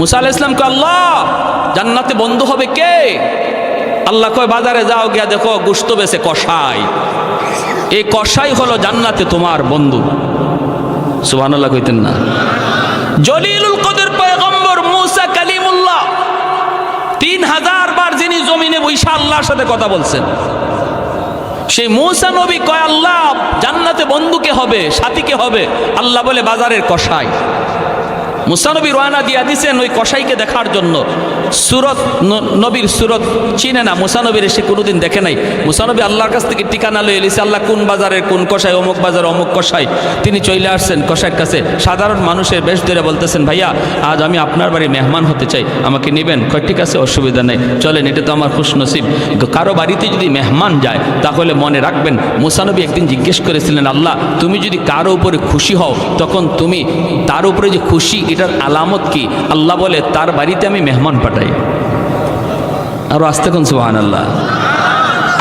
মুসা আলাহ ইসলামকে আল্লাহ, জান্নাতে বন্ধু হবে কে? আল্লাহ কয়, বাজারে যাও গিয়া দেখো, গুস্ত বেছে কষাই এই কষাই হলো জান্নাতে তোমার বন্ধু। সুবহানাল্লাহ কইতেন না। জলিলুল কদর পয়গম্বর মুসা কালিমুল্লাহ, তিন হাজার বার যিনি জমিনে বৈশা আল্লাহর সাথে কথা বলছেন। সেই মৌসা নবী কয়, আল্লাহ, জান্নাতে বন্ধুকে হবে? সাথীকে হবে? আল্লাহ বলে, বাজারের কষাই মুসানবী রোয়ানা দিয়া দিছেন ওই কসাইকে দেখার জন্য। সুরত নবীর সুরত চিনে না, মুসানবীর সে কোনোদিন দেখে নাই। মুসানবী আল্লাহর কাছ থেকে ঠিকানা লয়ে এলিছে, আল্লাহ, কোন বাজারের কোন কষাই অমুক বাজার, অমুক কষাই তিনি চলে আসছেন কষাইয়ের কাছে। সাধারণ মানুষের বেশ ধরে বলতেছেন, ভাইয়া, আজ আমি আপনার বাড়ি মেহমান হতে চাই, আমাকে নেবেন? কয়, ঠিক আছে, অসুবিধা নেই, চলেন, এটা তো আমার খুশ নসিব কারও বাড়িতে যদি মেহমান যায়, তাহলে মনে রাখবেন, মুসানবী একদিন জিজ্ঞেস করেছিলেন, আল্লাহ, তুমি যদি কারও উপরে খুশি হও, তখন তুমি তার উপরে যে খুশি এটার আলামত কি? আল্লাহ বলে, তার বাড়িতে আমি মেহমান পাঠাই। আরও আসতে কোন সুহান আল্লাহ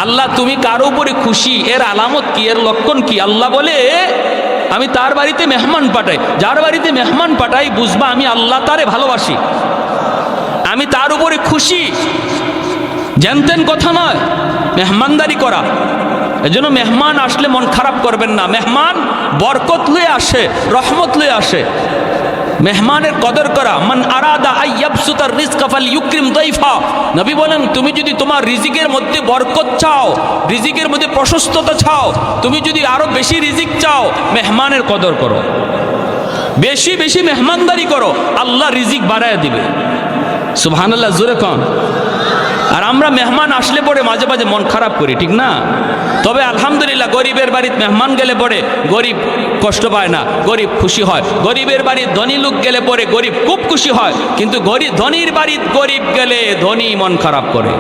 আল্লাহ তুমি কার উপরে খুশি? এর আলামত কি? এর লক্ষণ কি? আল্লাহ বলে, আমি তার বাড়িতে মেহমান পাঠাই। যার বাড়িতে মেহমান পাঠাই, বুঝবা আমি আল্লাহ তারে ভালোবাসি। আমি তার উপরে খুশি। জানতেন কথা নয়, মেহমানদারি করা। এজন্য মেহমান আসলে মন খারাপ করবেন না। মেহমান বরকত লয়ে আসে, রহমত লয়ে আসে। মেহমানের কদর করা, মান আরাদা আইয়াবসুতার রিজকা ফাল ইউক্রিম দাইফা। নবী বলেন, তুমি যদি তোমার রিজিকের মধ্যে বরকত চাও, রিজিকের মধ্যে প্রশস্ততা চাও, তুমি যদি আরও বেশি রিজিক চাও, মেহমানের কদর করো। বেশি বেশি মেহমানদারি করো, আল্লাহ রিজিক বাড়ায় দিবে। সুবহানাল্লাহ, জোরে কম আর আমরা মেহমান আসলে পরে মাঝে মাঝে মন খারাপ করি, ঠিক না? তবে আলহামদুলিল্লাহ গরিবের বাড়িতে মেহমান গেলে পরে গরিব কষ্ট পায় না, গরিব খুশি হয়। গরিবের বাড়ির ধনী লোক গেলে পরে গরিব খুব খুশি হয়, কিন্তু গরিব ধনীর বাড়ির গরিব গেলে ধনী মন খারাপ করে।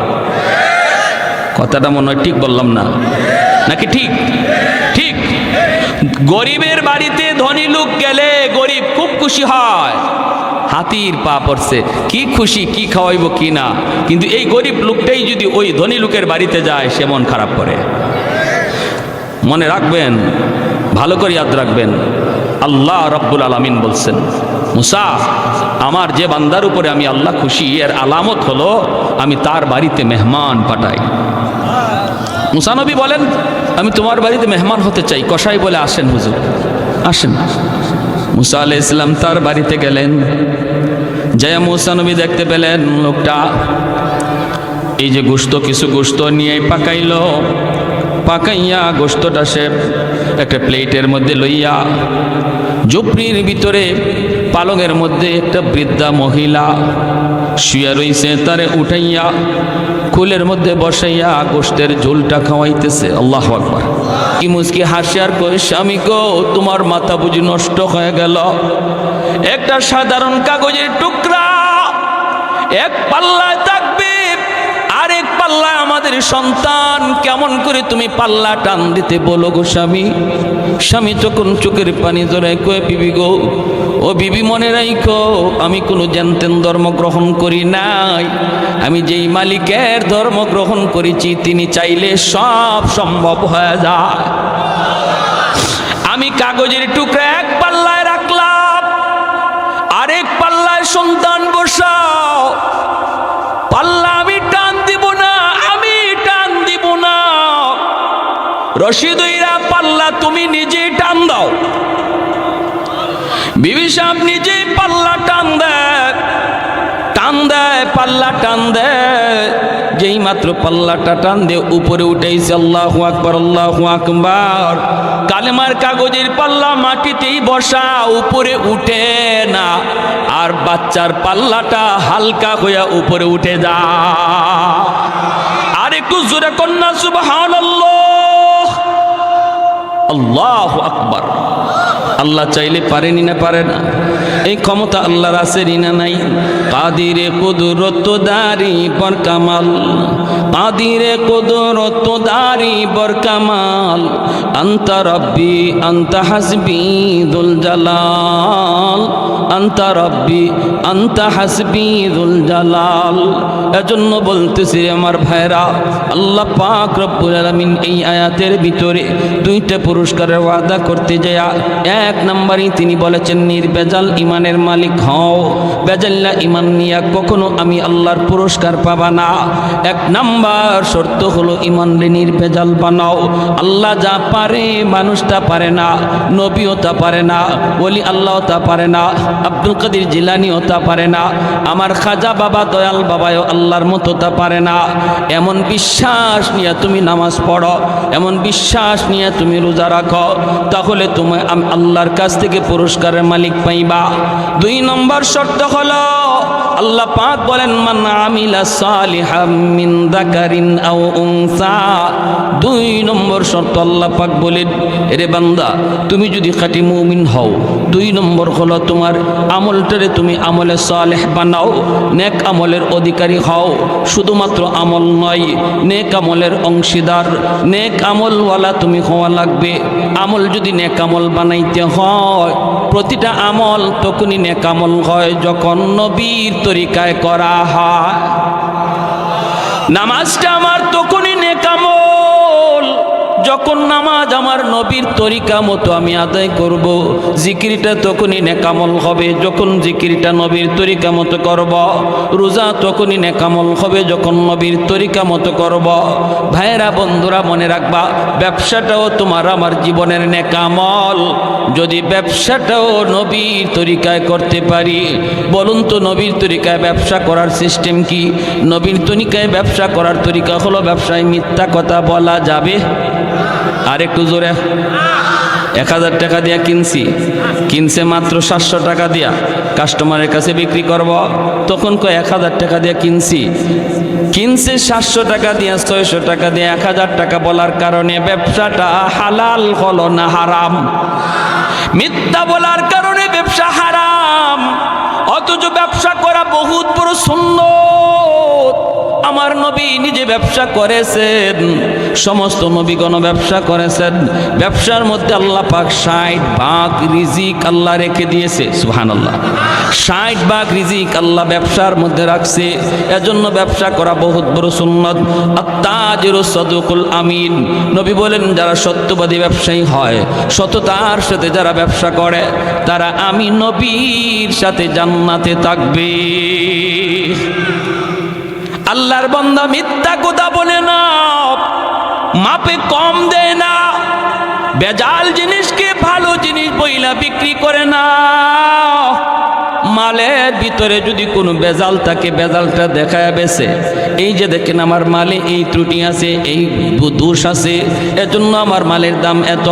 কথাটা মনে হয় ঠিক বললাম না? নাকি ঠিক? ঠিক। গরিবের বাড়িতে ধনী লোক গেলে গরিব খুব খুশি হয়। হাতির পা পড়ছে। কি খুশি, কি খাওয়াইব, কি না? কিন্তু এই গরিব লোকটাই যদি ওই ধনী লোকের বাড়িতে যায়, সে মন খারাপ করে। মনে রাখবেন, ভালো করে ইয়াদ রাখবেন। আল্লাহ রব্বুল আলামিন বলছেন, মুসা, আমার যে বান্দার উপরে আমি আল্লাহ খুশি, এর আলামত হলো, আমি তার বাড়িতে মেহমান পাঠাই। মুসানবী বলেন, আমি তোমার বাড়িতে মেহমান হতে চাই। কসাই বলে, আসেন হুজুর। আসেন। মুসা আলাহ ইসলাম তার বাড়িতে গেলেন। জয়া মুসানবী দেখতে পেলেন লোকটা। এই যে গোস্ত কিছু গোস্ত নিয়ে পাকাইল। পাকাইয়া গোস্তটা সে একটা প্লেটের মধ্যে লইয়া ঝুপড়ির ভিতরে, পালঙের মধ্যে একটা বৃদ্ধা মহিলা শুয়া রইছে, তারে উঠাইয়া কুলের মধ্যে বসাইয়া গোষ্ঠের ঝোলটা খাওয়াইতেছে, আল্লাহ কি মুসকি হাসি আর কই স্বামী গো, তোমার মাথা বুঝি নষ্ট হয়ে গেল। একটা সাধারণ কাগজের টুকরা এক পাল্লায় থাকবে পাল্লায় আমাদের সন্তান, কেমন করে তুমি পাল্লা টান দিতে বলো গো স্বামী? স্বামী তখন চোখের পানি জড়ায় কয়ে, বিবি গো, ও বিবি মনে রাইখো, আমি কোনো জানতেন ধর্ম গ্রহণ করি নাই। আমি যেই মালিকের ধর্ম গ্রহণ করেছি, তিনি চাইলে সব সম্ভব হয়ে যায়। আমি কাগজের টুকরা এক রশিদইরা, পাল্লা তুমি নিজেই টান দাও। বিবি সাহেব নিজেই পাল্লা টান দেয়। টান দেয়, পাল্লা টান দেয়। যেই মাত্র পাল্লাটা টান দিয়ে উপরে উঠেছে আল্লাহ আকবর আল্লাহ আকবর। কালেমার কাগজের পাল্লা মাটিতেই বসা, উপরে উঠে না। আর বাচ্চার পাল্লাটা হালকা হইয়া উপরে উঠে যা আর একটু জোরে কন্যা সুবহান আল্লাহ আকবর। আল্লাহ চাইলে পারেনি না পারে না। এই ক্ষমতা আল্লাহর আছে না নাই। কাদিরে কুদরত দারি বর কামাল কাদিরে কুদরত দারি বর কামাল আন্তা রব্বি, আন্তা হাসবি দুল জালাল। আন্তা রব্বি, আন্তা হাসবি দুল জালাল। এজন্য বলতেছি আমার ভাইরা আল্লাহ পাক রব্বুল আলামিন এই আয়াতের ভিতরে দুইটা পুরস্কারের ওয়াদা করতে যায়। এক নম্বরই তিনি বলেছেন, নির্বেজাল ইমানের মালিক হও। বেজাল্লা ইমান নিয়া কখনো আমি আল্লাহর পুরস্কার পাবা না। এক নাম্বার শর্ত হলো ইমান রে নির্বেজাল বানাও। আল্লাহ যা পারে মানুষ তা পারে না, নবীও তা পারে না বলি আল্লাহ তা পারে না, আব্দুল কাদির জিলানিও তা পারে না, আমার খাজা বাবা, দয়াল বাবাও আল্লাহর মতো তা পারে না। এমন বিশ্বাস নিয়ে তুমি নামাজ পড়ো, এমন বিশ্বাস নিয়ে তুমি রোজা রাখো, তাহলে তুমি আম- আল্লাহর কাছ থেকে পুরস্কারের মালিক পাইবা। দুই নম্বর শর্ত হলো আল্লাহ পাক বলেন, মান আমিলা সালিহাম মিন যাকারিন আও উনসা। দুই নম্বর শর্ত আল্লাহ পাক বলেন, এরে বান্দা, তুমি যদি খাঁটি মুমিন হও, দুই নম্বর হলো তোমার আমলটারে তুমি আমলে সালেহ বানাও, নেক আমলের অধিকারী হও। শুধুমাত্র আমল নয়, নেক আমলের অংশীদার, নেক আমলওয়ালা তুমি হওয়া লাগবে। আমল যদি নেক আমল বানাইতে হয়, প্রতিটা আমল তখনই নেক আমল হয় যখন নবীর তরিকায় করা হয়। নামাজটা আমার তখন যখন নামাজ আমার নবীর তরিকা মতো আমি আদায় করব, জিকিরিটা তখনই নেকামল হবে। যখন জিকিরিটা নবীর তরিকা মতো করব, রোজা তখনই নেকামল হবে যখন নবীর তরিকা মতো করব। ভাইয়েরা, বন্ধুরা, মনে রাখবা, ব্যবসাটাও তোমার আমার জীবনের নেকামল। যদি ব্যবসাটাও নবীর তরিকায় করতে পারি, বলুন তো নবীর তরিকায় ব্যবসা করার সিস্টেম কি? নবীর তরিকায় ব্যবসা করার তরিকা হলো ব্যবসায় মিথ্যা কথা বলা যাবে? আর একটু জোরে। এক হাজার টাকা দিয়া কিনছি। কিনছে মাত্র সাতশো টাকা দিয়া। কাস্টমারের কাছে বিক্রি করব। তখন কয়, এক হাজার টাকা দিয়া কিনছি। কিনছে সাতশো টাকা দিয়া, ছয়শো টাকা দিয়া, এক হাজার টাকা বলার কারণে ব্যবসাটা হালাল হলো না হারাম? মিথ্যা বলার কারণে ব্যবসা হারাম। অথচ ব্যবসা করা বহুত বড় সুন্দর আমার নবী নিজে ব্যবসা করেছেন। সমস্ত নবীগণ ব্যবসা করেছেন। ব্যবসার মধ্যে আল্লাহ পাক ষাট ভাগ রিজিক আল্লাহ রেখে দিয়েছে সুহান আল্লাহ ষাট ভাগ রিজিক আল্লাহ ব্যবসার মধ্যে রাখছে। এজন্য ব্যবসা করা বহুত বড় সুন্নত। আত্মাজির সদুকুল আমিন। নবী বলেন, যারা সত্যবাদী ব্যবসায়ী হয়, সততার সাথে যারা ব্যবসা করে, তারা আমি নবীর সাথে জান্নাতে থাকবে। আল্লাহর বন্দা মিথ্যা কথা বলে না, মাপে কম দেয় না, বেজাল জিনিসকে ভালো জিনিস বইলা বিক্রি করে না। মালের ভিতরে যদি কোনো বেজাল থাকে, বেজালটা দেখায় বেছে। এই যে দেখেন আমার মালে এই ত্রুটি আছে, এই দোষ আছে, এজন্য আমার মালের দাম এত।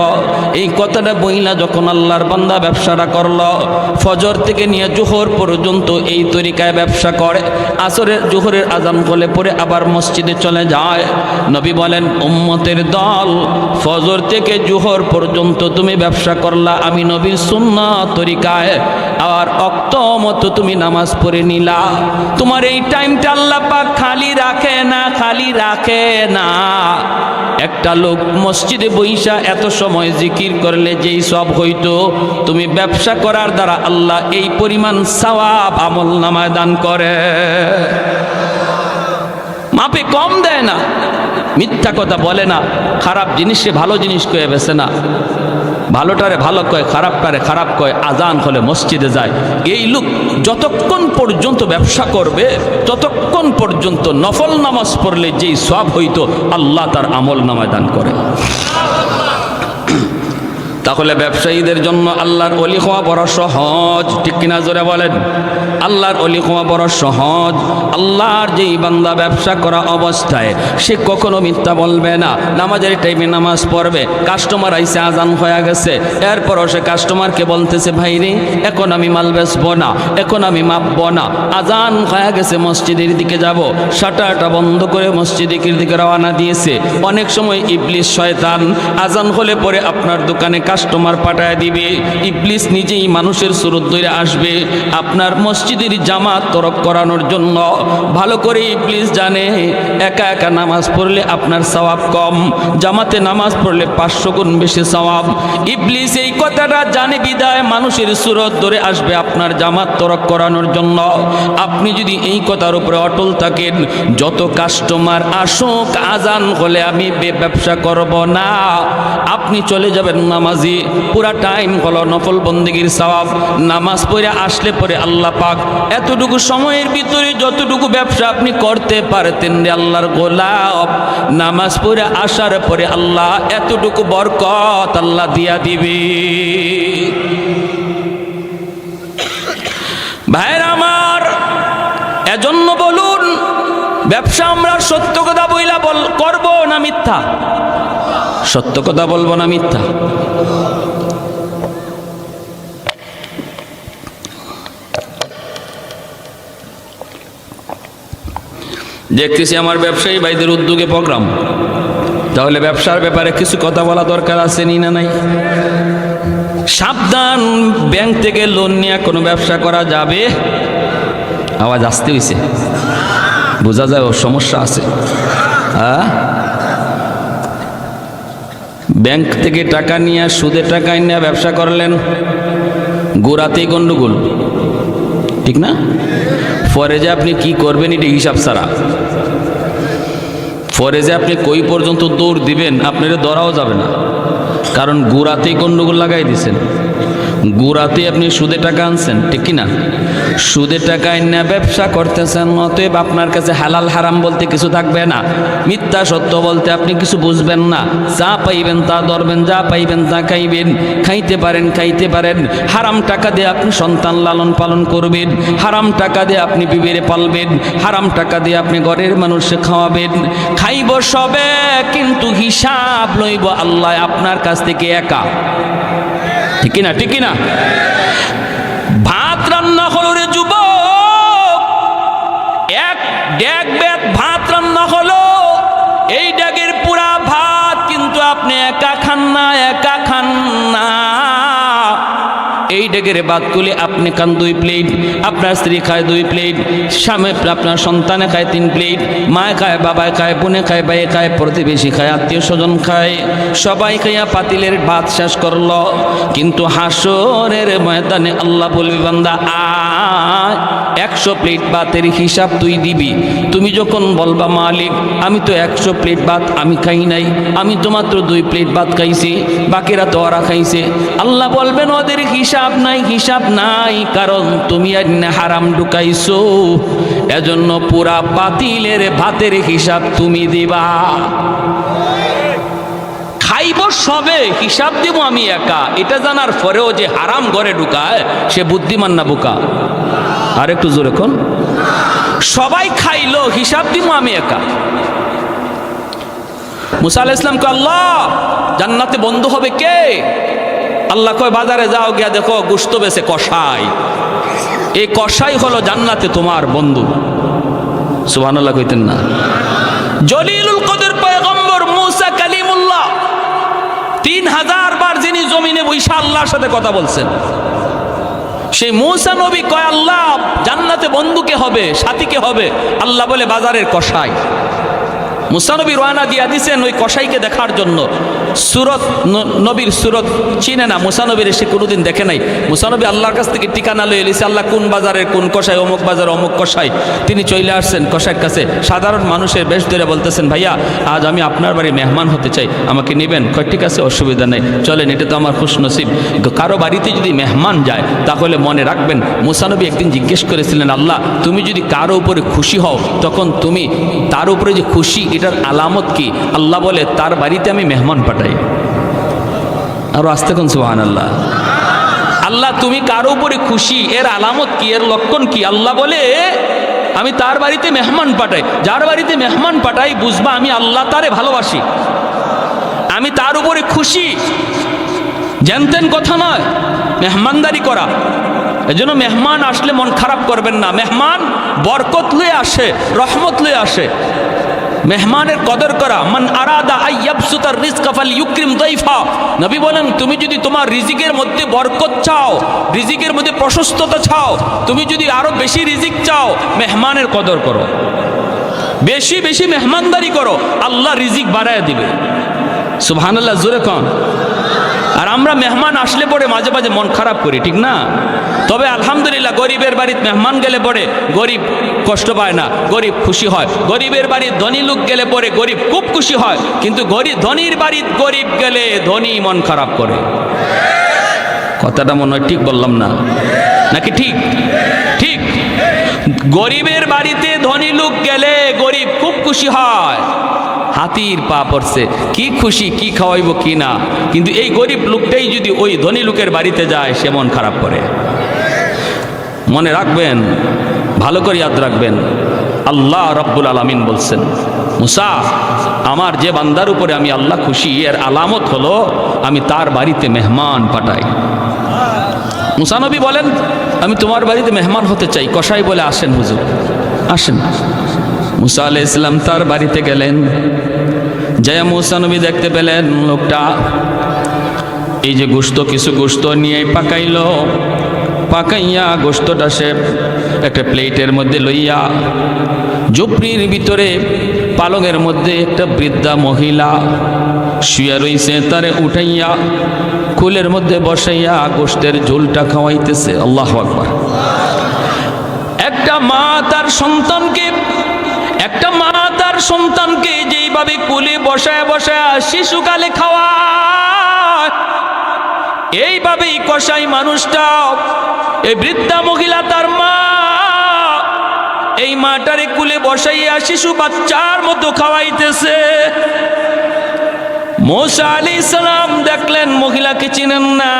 এই কথাটা বইলা যখন আল্লাহর বান্দা ব্যবসাটা করল, ফজর থেকে নিয়ে জোহর পর্যন্ত এই তরিকায় ব্যবসা করে। আসরের জোহরের আজান বলে পরে আবার মসজিদে চলে যায়। নবী বলেন, উম্মতের দল, ফজর থেকে জোহর পর্যন্ত তুমি ব্যবসা করলা, আমি নবীর সুন্না তরিকায়। আর অক্ত মতো তুমি নামাজ পড়ে নিলা। তোমার এই টাইমটা আল্লাহ পাক খালি রাখে না, খালি রাখে না। একটা লোক মসজিদে বইসা এত সময় জিকির করলে যেই সব হইতো, তুমি ব্যবসা করার দ্বারা আল্লাহ এই পরিমাণ সওয়াব আমল নামায় দান করে। মাপে কম দেয় না, মিথ্যা কথা বলে না, খারাপ জিনিসে ভালো জিনিস কয়ে বেছে না। ভালোটারে ভালো কয় খারাপটারে খারাপ কয়, আজান হলে মসজিদে যায়। এই লোক যতক্ষণ পর্যন্ত ব্যবসা করবে, ততক্ষণ পর্যন্ত নফল নামাজ পড়লে যেই সব হইতো, আল্লাহ তার আমল নামায় দান করে। তাহলে ব্যবসায়ীদের জন্য আল্লাহর অলি হওয়া বড় সহজ। ঠিক কিনা জোরে বলেন? আল্লাহর অলি হওয়া বড় সহজ। আল্লাহর যেই বান্দা ব্যবসা করা অবস্থায়, সে কখনো মিথ্যা বলবে না। নামাজের টাইমে নামাজ পড়বে কাস্টমার আইসে আজান হয়ে গেছে। এরপরও সে কাস্টমারকে বলতেছে, ভাই রে, এখন আমি মাল বেচবো না, এখন আমি মাপবো না। আজান হয়ে গেছে, মসজিদের দিকে যাব। শাটারটা বন্ধ করে মসজিদের দিকে রওনা দিয়েছে। অনেক সময় ইবলিশ শয়তান আজান হলে পরে আপনার দোকানে কাস্টমার পাঠায় দিবে। ইবলিস নিজেই মানুষের সুরত ধরে আসবে আপনার মসজিদের জামাত তরক করানোর জন্য। ভালো করে ইবলিস জানে, একা একা নামাজ পড়লে আপনার সওয়াব কম। জামাতে নামাজ পড়লে পাঁচশো গুণ বেশি সওয়াব। ইবলিস এই কথাটা জানে বিদায়, মানুষের সুরত ধরে আসবে আপনার জামাত তরক করানোর জন্য। আপনি যদি এই কথার উপরে অটল থাকেন, যত কাস্টমার আসুক, আজান হলে আমি ব্যবসা করব না। আপনি চলে যাবেন নামাজে। ফরজি পুরা টাইম হলো নফল বন্দিগির সওয়াব। নামাজ পড়ে আসলে পরে আল্লাহ পাক এতটুকু সময়ের ভিতরে যতটুকু ব্যবসা আপনি করতে পারতেন রে আল্লাহর গোলাপ, নামাজ পড়ে আসার পরে আল্লাহ এতটুকু বরকত আল্লাহ দিয়া দিবে ভাইরা আমার এজন্য বলুন ব্যবসা আমরা সত্য কথা বইলা বল, করব না মিথ্যা? সত্য কথা বলব না মিথ্যা? দেখতেছি আমার ব্যবসায়ী ভাইদের উদ্যোগে প্রোগ্রাম। তাহলে ব্যবসার ব্যাপারে কিছু কথা বলা দরকার আছে নি না নাই? সাবধান, ব্যাংক থেকে লোন নিয়ে কোনো ব্যবসা করা যাবে? আওয়াজ আসতে হইছে। বোঝা যায় ওর সমস্যা আছে। হ্যাঁ ব্যাংক থেকে টাকা নিয়ে সুদে টাকা নিয়ে ব্যবসা করলেন গোড়াতেই গন্ডগোল। ঠিক না? পরে যে আপনি কি করবেন এটি হিসাব ছাড়া। পরে যে আপনি কই পর্যন্ত দৌড় দিবেন, আপনার ধরাও যাবে না। কারণ গুড়াতেই গন্ডগোল লাগাই দিছেন গুড়াতে আপনি সুদে টাকা আনছেন, ঠিক কি না সুদে টাকা এনে ব্যবসা করতেছেন, অতএব আপনার কাছে হালাল হারাম বলতে কিছু থাকবে না। মিথ্যা সত্য বলতে আপনি কিছু বুঝবেন না। যা পাইবেন তা ধরবেন, যা পাইবেন তা খাইবেন। খাইতে পারেন খাইতে পারেন। হারাম টাকা দিয়ে আপনি সন্তান লালন পালন করবেন। হারাম টাকা দিয়ে আপনি বিবেরে পালবেন। হারাম টাকা দিয়ে আপনি ঘরের মানুষকে খাওয়াবেন। খাইব সবে, কিন্তু হিসাব লইব আল্লাহ আপনার কাছ থেকে একা। ঠিক না ঠিক না ভাত রান্না হলো রে যুবক। এক ড্যাগ এই ডেগের বাদ করলে আপনি খান দুই প্লেট, আপনার স্ত্রী খায় দুই প্লেট, স্বামী, আপনার সন্তানে খায় তিন প্লেট, মায় খায়, বাবায় খায়, বোনে খায় ভাইয়ে খায়, প্রতিবেশী খায়, আত্মীয় স্বজন খায়, সবাই খাইয়া পাতিলের ভাত শেষ করল। কিন্তু হাসরের ময়দানে আল্লাহ বলবি, বান্দা একশো প্লেট ভাতের হিসাব তুই দিবি। তুমি যখন বলবা, মালিক, আমি তো একশো প্লেট ভাত আমি খাই নাই, আমি তো মাত্র দুই প্লেট ভাত খাইছি, বাকিরা তো ওরা খাইছে। আল্লাহ বলবেন, ওদের হিসাব নাই, হিসাব নাই, কারণ তুমি হারাম ঢুকাইছো। এজন্য পুরা বাতিলের ভাতের হিসাব তুমি দিবা। খাইব সবে, হিসাব দিব আমি একা। এটা জানার পরেও যে হারাম ঘরে ঢুকায়, সে বুদ্ধিমান না বোকা? আর একটু জোরে কোন? সবাই খাইলো, হিসাব দিব আমি একা। মুসা আলাহ ইসলামকে আল্লাহ, জান্নাতে বন্ধু হবে কে? আল্লাহ কয়, বাজারে যাও গিয়া দেখো গুস্ত বেছে কষাই এই কষাই হলো জান্নাতে তোমার বন্ধু। সুবহান আল্লাহ কইতেন না। জলিলুল কদের পয়গম্বর মুসা কালিমুল্লাহ, তিন হাজার বার যিনি জমিনে বৈশা আল্লাহর সাথে কথা বলছেন। সেই মৌসা নবী কয়, আল্লাহ, জান্নাতে বন্ধুকে হবে? সাথীকে হবে? আল্লাহ বলে, বাজারের কষাই মুসানবী রওনা দিয়া দিছেন ওই কসাইকে দেখার জন্য। সুরত নবীর সুরত চিনে না মুসানবীর সে কোনোদিন দেখে নাই। মুসানবী আল্লাহর কাছ থেকে ঠিকানা লয়ে এলিছে, আল্লাহ কোন বাজারের, কোন কষায় অমুক বাজার, অমুক কষায় তিনি চলে আসছেন কসাইয়ের কাছে। সাধারণ মানুষের বেশ ধরে বলতেছেন, ভাইয়া, আজ আমি আপনার বাড়ি মেহমান হতে চাই, আমাকে নেবেন? কয়, ঠিক আছে, অসুবিধা নেই, চলেন, এটা তো আমার খুশ নসিব। কারও বাড়িতে যদি মেহমান যায়, তাহলে মনে রাখবেন মুসানবী একদিন জিজ্ঞেস করেছিলেন, আল্লাহ, তুমি যদি কারও উপরে খুশি হও, তখন তুমি তার উপরে যে খুশি, এটার আলামত কি? আল্লাহ বলে, তার বাড়িতে আমি মেহমান পাঠাই। আরও আসতে কোন সুহান আল্লাহ আল্লাহ তুমি কারও উপরে খুশি? এর আলামত কি? এর লক্ষণ কি? আল্লাহ বলে, আমি তার বাড়িতে মেহমান পাঠাই। যার বাড়িতে মেহমান পাঠাই, বুঝবা আমি আল্লাহ তারে ভালোবাসি। আমি তার উপরে খুশি। জানতেন কথা নয়, মেহমানদারি করা। এজন্য মেহমান আসলে মন খারাপ করবেন না। মেহমান বরকত লয়ে আসে, রহমত লয়ে আসে। মেহমানের কদর করা, মান আরাদা আইয়াবসুতার রিজকা ফাল ইউক্রিম দাইফা। নবী বলেন, তুমি যদি তোমার রিজিকের মধ্যে বরকত চাও, রিজিকের মধ্যে প্রশস্ততা চাও, তুমি যদি আরও বেশি রিজিক চাও, মেহমানের কদর করো। বেশি বেশি মেহমানদারি করো, আল্লাহ রিজিক বাড়ায় দিবে। সুবহানাল্লাহ, জোরে কন। আর আমরা মেহমান আসলে পরে মাঝে মাঝে মন খারাপ করি, ঠিক না? তবে আলহামদুলিল্লাহ গরিবের বাড়িতে মেহমান গেলে পরে গরিব কষ্ট পায় না, গরিব খুশি হয়। গরিবের বাড়ির ধনী লোক গেলে পরে গরিব খুব খুশি হয়, কিন্তু গরিব ধনীর বাড়িতে গরিব গেলে ধনী মন খারাপ করে। কথাটা মনে হয় ঠিক বললাম না? নাকি ঠিক? ঠিক। গরিবের বাড়িতে ধনী লোক গেলে গরিব খুব খুশি হয়। হাতির পা পড়ছে। কি খুশি, কি খাওয়াইব, কি না? কিন্তু এই গরিব লোকটাই যদি ওই ধনী লোকের বাড়িতে যায়, সে মন খারাপ করে। মনে রাখবেন, ভালো করে ইয়াদ রাখবেন। আল্লাহ রব্বুল আলমিন বলছেন, মুসা, আমার যে বান্দার উপরে আমি আল্লাহ খুশি, এর আলামত হলো আমি তার বাড়িতে মেহমান পাঠাই। মুসানবী বলেন আমি তোমার বাড়িতে মেহমান হতে চাই। কসাই বলে, আসেন হুজুর, আসেন। মুসা আলাহ ইসলাম তার বাড়িতে গেলেন। জয়া মুসানবী দেখতে পেলেন, লোকটা এই যে গোস্ত কিছু গোস্ত নিয়ে পাকাইল। পাকাইয়া গোস্তটা সে একটা প্লেটের মধ্যে লইয়া, ঝুপড়ির ভিতরে পালঙের মধ্যে একটা বৃদ্ধা মহিলা শুয়ে রইছে, তারে উঠাইয়া কুলের মধ্যে বসাইয়া গোস্তের ঝোলটা খাওয়াইতেছে, আল্লাহ আকবার। একটা মা তার সন্তানকে, একটা মা তার সন্তানকে যেইভাবে কুলে বসায় বসায় শিশুকালে খাওয়া এইভাবেই কষাই মানুষটা, এই বৃদ্ধা মহিলা তার মা, এই মাটারে কুলে বসাইয়া শিশু বাচ্চার মতো খাওয়াইতেছে। মোসা আলী সালাম দেখলেন, মহিলাকে চিনেন না।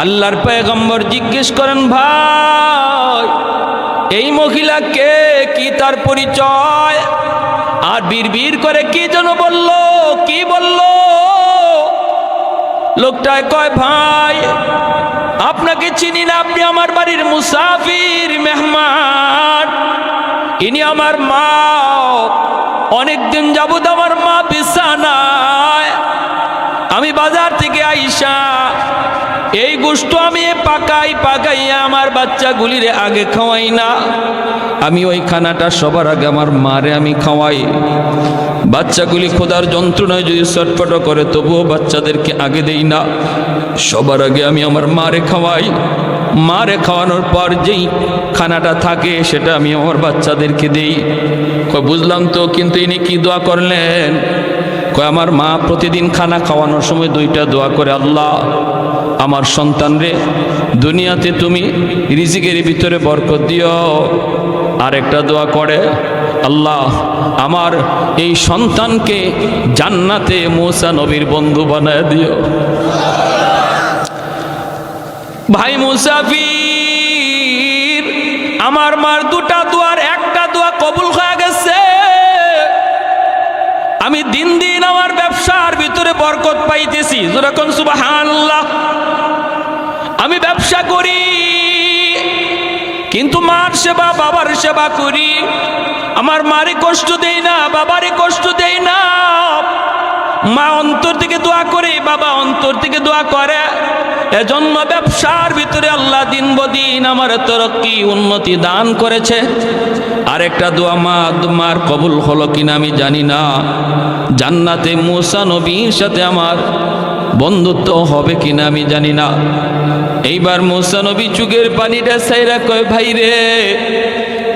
আল্লাহর পয়গম্বর জিজ্ঞেস করেন, ভাই, এই মহিলাকে কি? তার পরিচয়? আর বীর করে কি যেন বলল, কি বলল? লোকটায় কয়, ভাই, আপনাকে চিনি না, আপনি আমার বাড়ির মুসাফির, মেহমান। ইনি আমার মা। অনেকদিন যাবত আমার মা বিছানায়। আমি বাজার থেকে আইসা, এই গোষ্ঠ আমি পাকাই, পাকাইয়া আমার বাচ্চাগুলিরে আগে খাওয়াই না। আমি ওই খানাটা সবার আগে আমার মারে আমি খাওয়াই। বাচ্চাগুলি খোদার যন্ত্রণায় যদি চটপট করে, তবুও বাচ্চাদেরকে আগে দেই না। সবার আগে আমি আমার মারে খাওয়াই। মারে খাওয়ানোর পর যেই খানাটা থাকে, সেটা আমি আমার বাচ্চাদেরকে দিই। বুঝলাম তো, কিন্তু ইনি কি দোয়া করলেন? কয়, আমার মা প্রতিদিন খানা খাওয়ানোর সময় দুইটা দোয়া করে, আল্লাহ, আমার সন্তান রে, দুনিয়াতে তুমি রিজিকের ভিতরে বরকত দিও। আরেকটা দোয়া করে, আল্লাহ, আমার এই সন্তানকে জান্নাতে মোসা নবীর বন্ধু বানায় দিও। ভাই মুসাফির, আমার মার দুটা দোয়ার একটা দোয়া কবুল হয়ে গেছে। আমি দিন দিন আমার ব্যবসার ভিতরে বরকত পাইতেছি। যেরকম সুবহানাল্লাহ। আমি ব্যবসা করি, কিন্তু মার সেবা, বাবার সেবা করি। আমার মারে কষ্ট দেই না, বাবারে কষ্ট দেই না। মা অন্তর থেকে দোয়া করে, বাবা অন্তর থেকে দোয়া করে। এজন্য ব্যবসার ভিতরে আল্লাহ দিন বদিন আমার তরক্কি, উন্নতি দান করেছে। আরেকটা দোয়া মা, তোমার কবুল হলো কিনা আমি জানি না। জান্নাতে মুসা নবীর সাথে আমার বন্ধুত্ব হবে কিনা আমি জানি না। এইবার মুসা নবী পানিটা সাইরা কয় ভাই রে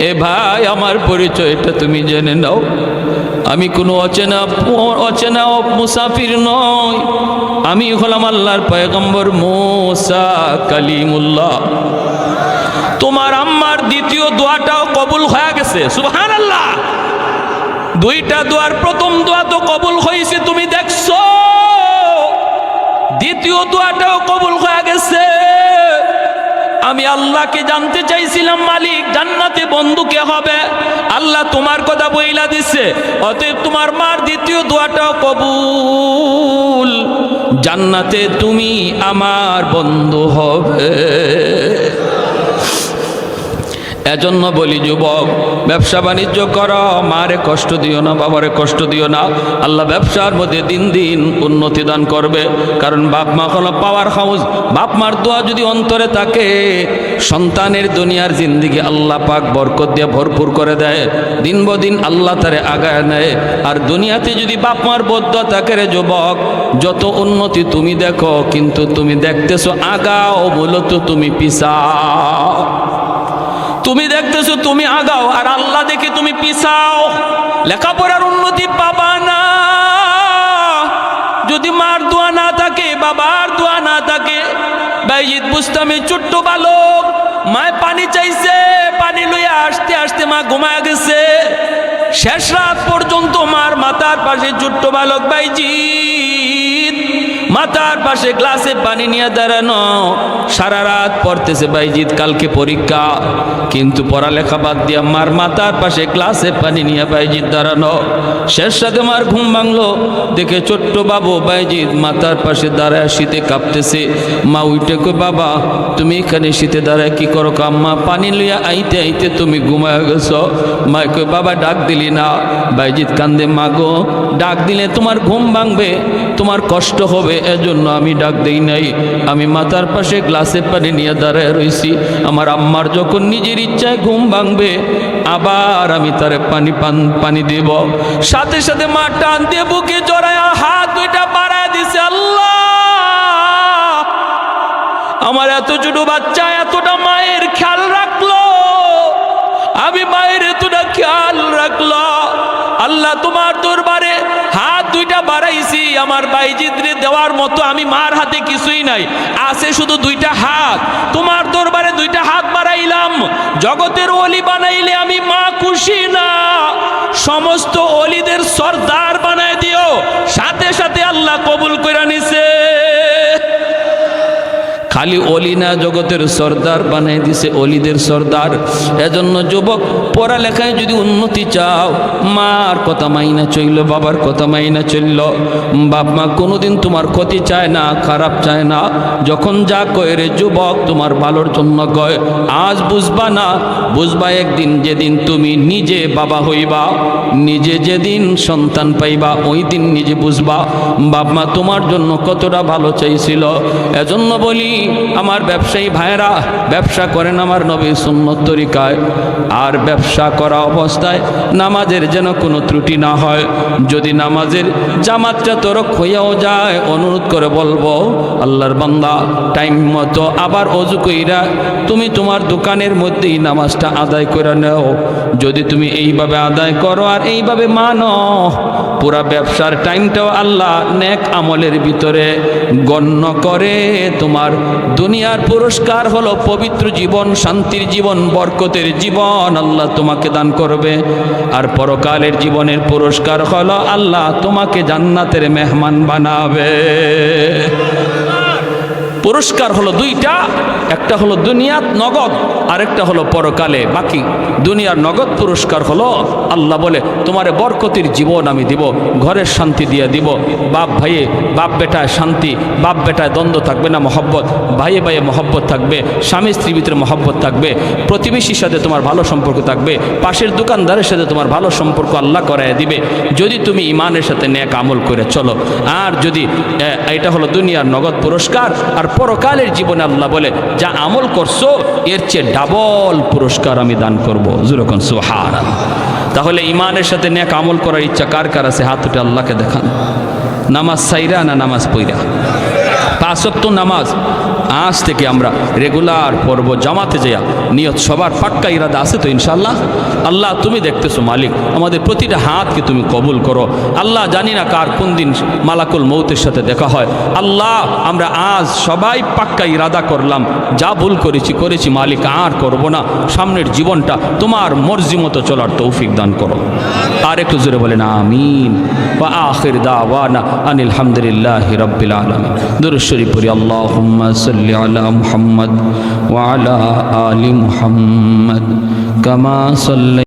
এ ভাই, আমার পরিচয়টা তুমি জেনে নাও। আমি কোনো অচেনা অচেনা মুসাফির নই। আমি হলাম আল্লাহর পয়গম্বর মোসা কালিমুল্লাহ। তোমার আম্মার দ্বিতীয় দোয়াটাও কবুল হয়ে গেছে সুবহান আল্লাহ দুইটা দোয়ার প্রথম দোয়া তো কবুল হয়েছে, তুমি দেখছ? দ্বিতীয় দোয়াটাও কবুল হয়ে গেছে। আমি আল্লাহকে জানতে চাইছিলাম, মালিক, জান্নাতে বন্ধুকে হবে? আল্লাহ তোমার কথা বইলা দিছে। অতএব তোমার মার দ্বিতীয় দোয়াটাও কবুল। জান্নাতে তুমি আমার বন্ধু হবে। এজন্য বলি যুবক, ব্যবসা বাণিজ্য করো, মারে কষ্ট দিও না, বাবারে কষ্ট দিও না। আল্লাহ ব্যবসার মধ্যে দিন দিন উন্নতি দান করবে। কারণ বাপ মা হলো পাওয়ার হাউস বাপ মার দোয়া যদি অন্তরে থাকে, সন্তানের দুনিয়ার জিন্দিগি আল্লাহ পাক বরকত দিয়ে ভরপুর করে দেয়। দিন বদিন আল্লাহ তারে আগায় নেয়। আর দুনিয়াতে যদি বাপ মার বদ্ধ থাকে রে যুবক, যত উন্নতি তুমি দেখো, কিন্তু তুমি দেখতেছো আগাও, মূলত তুমি পিসাও তুমি দেখতেছো, তুমি আগাও, আর আল্লাহ দেখে তুমি পিছাও। লেখাপড়ার উন্নতি পাবা না। যদি মার দোয়া না থাকে, বাবার দোয়া না থাকে বাইজিৎ বুস্তামি ছোট্ট বালক, মায় পানি চাইছে, পানি লইয়া আসতে আসতে মা ঘুমায় গেছে। শেষ রাত পর্যন্ত মার মাথার পাশে ছোট্ট বালক বাইজিৎ মাথার পাশে গ্লাসে পানি নিয়ে দাঁড়ানো, সারা রাত পড়তেছে বাইজিৎ, কালকে পরীক্ষা। কিন্তু পড়ালেখা বাদ দিয়ে মার মাথার পাশে গ্লাসে পানি নিয়ে বাইজিৎ দাঁড়ানো। শেষ সাথে মার ঘুম ভাঙলো। দেখে ছোট্ট বাবু বাইজিৎ মাথার পাশে দাঁড়ায় শীতে কাঁপতেছে। মা উইটে কই বাবা, তুমি এখানে শীতে দাঁড়ায় কি করো কাম্মা পানি লইয়া আইতে আইতে তুমি ঘুমায় গেছো। মা কই বাবা, ডাক দিলি না। বাইজিৎ কান্দে মাগো ডাক দিলে তোমার ঘুম ভাঙবে, তোমার কষ্ট হবে। এজন্য আমি ডাক দেই নাই। আমি মাথার পাশে গ্লাসে পানি নিয়ে দাঁড়ায় রইছি। আমার আম্মার যখন নিজের ইচ্ছায় ঘুম ভাঙবে, আবার আমি তারে পানি পান, পানি দেব। সাথে সাথে মা টান দিয়ে বুকে জড়ায় হাত দুইটা বাড়ায় দিছে আমার এত ছোট বাচ্চা, এতটা মায়ের খেয়াল রাখল। আমি মায়ের এতটা খেয়াল রাখল। আল্লাহ, তোমার দরবারে দুইটা বাড়াইছি, আমার বাইজিদরে দেওয়ার মতো আমি মার হাতে কিছুই নাই। আছে শুধু দুইটা হাত। তোমার দরবারে দুইটা হাত বাড়াইলাম। জগতের অলি বানাইলে আমি মা খুশি না। সমস্ত অলিদের সর্দার বানায় দিও। সাথে সাথে আল্লাহ কবুল করে নিছে। খালি অলি না জগতের সর্দার বানাই দিছে অলিদের সর্দার। এজন্য যুবক, পড়ালেখায় যদি উন্নতি চাও, মার কথা মাইনা চইল, বাবার কথা মাইনা চলল বাপ মা কোনোদিন তোমার ক্ষতি চায় না, খারাপ চায় না। যখন যা কয় রে যুবক, তোমার ভালোর জন্য কয়। আজ বুঝবা না, বুঝবা একদিন যেদিন তুমি নিজে বাবা হইবা, নিজে যেদিন সন্তান পাইবা, ওই দিন নিজে বুঝবা, বাপ মা তোমার জন্য কতটা ভালো চাইছিল। এজন্য বলি আমার ব্যবসায়ী ভাইয়েরা, ব্যবসা করেন আমার নবী সুন্নত তরিকায়। আর ব্যবসা করা অবস্থায় নামাজের যেন কোনো ত্রুটি না হয়। যদি নামাজের জামাতটা তরক হইয়াও যায়, অনুরোধ করে বলব, আল্লাহর বান্দা, টাইম মতো আবার অজু কইরা তুমি তোমার দোকানের মধ্যেই নামাজটা আদায় করে নাও। যদি তুমি এইভাবে আদায় করো আর এইভাবে মানো, পুরা ব্যবসার টাইমটাও আল্লাহ নেক আমলের ভিতরে গণ্য করে। তোমার দুনিয়ার পুরস্কার হলো পবিত্র জীবন, শান্তির জীবন, বরকতের জীবন, আল্লাহ তোমাকে দান করবে। আর পরকালের জীবনের পুরস্কার হলো আল্লাহ তোমাকে জান্নাতের মেহমান বানাবে। পুরস্কার হলো দুইটা, একটা হলো দুনিয়াত নগদ আরেকটা হলো পরকালে বাকি। দুনিয়ার নগদ পুরস্কার হলো আল্লাহ বলে, তোমারে বরকতির জীবন আমি দিব, ঘরের শান্তি দিয়ে দিব। বাপ ভাইয়ে, বাপ বেটায় শান্তি, বাপ বেটায় দ্বন্দ্ব থাকবে না মহব্বত, ভাইয়ে ভাইয়ে মহব্বত থাকবে, স্বামী স্ত্রীর ভিতরে মহব্বত থাকবে, প্রতিবেশীর সাথে তোমার ভালো সম্পর্ক থাকবে, পাশের দোকানদারের সাথে তোমার ভালো সম্পর্ক আল্লাহ করায় দিবে। যদি তুমি ইমানের সাথে ন্যাক আমল করে চলো, আর যদি এটা হলো দুনিয়ার নগদ পুরস্কার, আর পরকালের জীবনে আল্লাহ বলে, যা আমল করছ, এর চেয়ে ডাবল পুরস্কার আমি দান করব। যেরকম সোহার তাহলে ইমানের সাথে নেক আমল করার ইচ্ছা কার কার আছে? হাত উঠে আল্লাহকে দেখান। নামাজ সাইরা না নামাজ পইরা? পাঁচক্ত নামাজ। আজ থেকে আমরা রেগুলার পর্ব জামাতে যাইয়া নিয়ত সবার পাক্কা ইরাদা আছে তো ইনশাল্লাহ আল্লাহ তুমি দেখতেছো মালিক, আমাদের প্রতিটা হাতকে তুমি কবুল করো। আল্লাহ জানি না কার কোন দিন মালাকুল মৌতের সাথে দেখা হয়। আল্লাহ, আমরা আজ সবাই পাক্কা ইরাদা করলাম। যা ভুল করেছি করেছি মালিক, আর করব না। সামনের জীবনটা তোমার মর্জি মতো চলার তৌফিক দান করো। আর একটু জোরে বলেন, আমিন। বা আখির দাওয়ানা আনিল হামদুলিল্লাহ রব্বিল আলামিন। দুরুদ শরীফ পড়ি আল্লাহুম্মা সাল্লি আলা মুহাম্মদ ওয়া আলা আলি মুহাম্মদ কামা সাল্লাই